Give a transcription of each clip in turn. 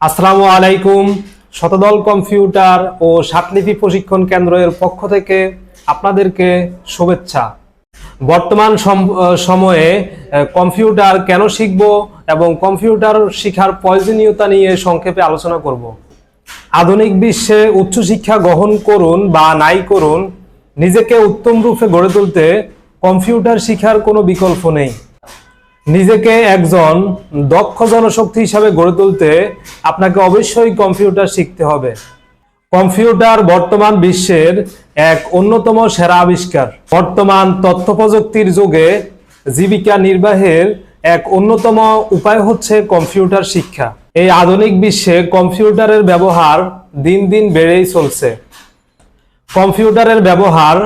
আসসালামু আলাইকুম। শতদল কম্পিউটার ও সাতলিপি প্রশিক্ষণ কেন্দ্রের পক্ষ থেকে আপনাদেরকে শুভেচ্ছা। বর্তমান সম- সময়ে কম্পিউটার কেন শিখব এবং কম্পিউটার শেখার প্রয়োজনীয়তা নিয়ে সংক্ষেপে আলোচনা করব। আধুনিক বিশ্বে উচ্চশিক্ষা গ্রহণ করুন বা নাই করুন, নিজেকে উত্তম রূপে গড়ে তুলতে কম্পিউটার শিখার কোনো বিকল্প নেই। নিজেকে একজন দক্ষ জনশক্তি হিসাবে গড়ে তুলতে আপনাকে অবশ্যই কম্পিউটার শিখতে হবে। কম্পিউটার বর্তমান বিশ্বের এক অন্যতম সেরা আবিষ্কার। বর্তমান তথ্য প্রযুক্তির যুগে জীবিকা নির্বাহের এক অন্যতম উপায় হচ্ছে কম্পিউটার শিক্ষা। এই আধুনিক বিশ্বে কম্পিউটারের ব্যবহার দিন দিন বেড়েই চলছে। কম্পিউটারের ব্যবহার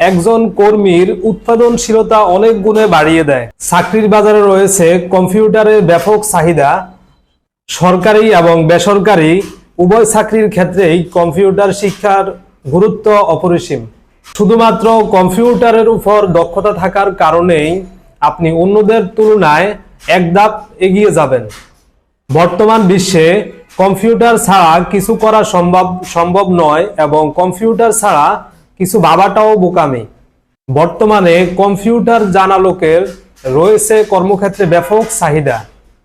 একজন কর্মীর উৎপাদনশীলতা অনেক গুণে বাড়িয়ে দেয়। চাকরির বাজারে রয়েছে কম্পিউটারের ব্যাপক চাহিদা। সরকারি এবং বেসরকারি উভয় চাকরির ক্ষেত্রেই কম্পিউটার শিক্ষার গুরুত্ব অপরিসীম। শুধুমাত্র কম্পিউটারের উপর দক্ষতা থাকার কারণেই আপনি অন্যদের তুলনায় এক ধাপ এগিয়ে যাবেন। বর্তমান বিশ্বে কম্পিউটার ছাড়া কিছু করা সম্ভব সম্ভব নয় এবং কম্পিউটার ছাড়া কিছু ভাবাটাও বোকামি। বর্তমানে কম্পিউটার জানা লোকের রয়েছে কর্মক্ষেত্রে ব্যাপক চাহিদা।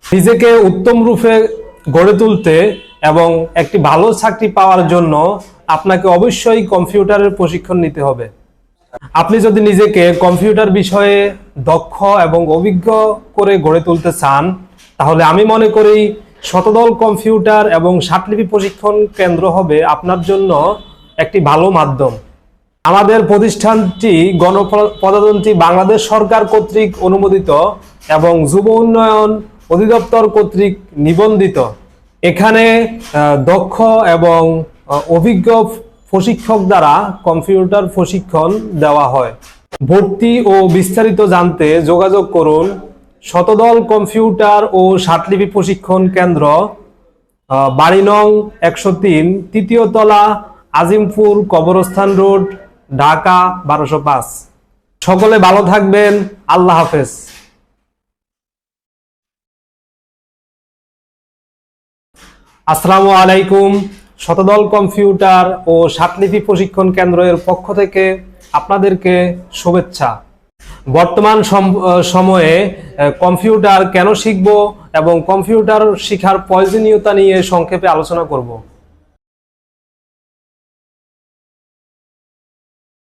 নিজেকে উত্তম রূপে গড়ে তুলতে এবং একটি ভালো চাকরি পাওয়ার জন্য আপনাকে অবশ্যই কম্পিউটারের প্রশিক্ষণ নিতে হবে। আপনি যদি নিজেকে কম্পিউটার বিষয়ে দক্ষ এবং অভিজ্ঞ করে গড়ে তুলতে চান, তাহলে আমি মনে করি শতদল কম্পিউটার এবং সাতলিপি প্রশিক্ষণ কেন্দ্র হবে আপনার জন্য একটি ভালো মাধ্যম। আমাদের প্রতিষ্ঠানটি গণপ্রজাতন্ত্রী বাংলাদেশ সরকার কর্তৃক অনুমোদিত এবং যুব উন্নয়ন অধিদপ্তর কর্তৃক নিবন্ধিত। এখানে দক্ষ এবং অভিজ্ঞ প্রশিক্ষক দ্বারা কম্পিউটার প্রশিক্ষণ দেওয়া হয়। ভর্তি ও বিস্তারিত জানতে যোগাযোগ করুন শতদল কম্পিউটার ও সাতলিপি প্রশিক্ষণ কেন্দ্র বাড়ি নং একশো তিন, তৃতীয় তলা আজিমপুর কবরস্থান রোড ঢাকা বারোশো পাঁচ। সকলে ভালো থাকবেন। আল্লাহ হাফেজ। আসসালামু আলাইকুম। শতদল কম্পিউটার ও সাতলিপি প্রশিক্ষণ কেন্দ্রের পক্ষ থেকে আপনাদেরকে শুভেচ্ছা। বর্তমান সম- সময়ে কম্পিউটার কেন শিখব এবং কম্পিউটার শিখার প্রয়োজনীয়তা নিয়ে সংক্ষেপে আলোচনা করব।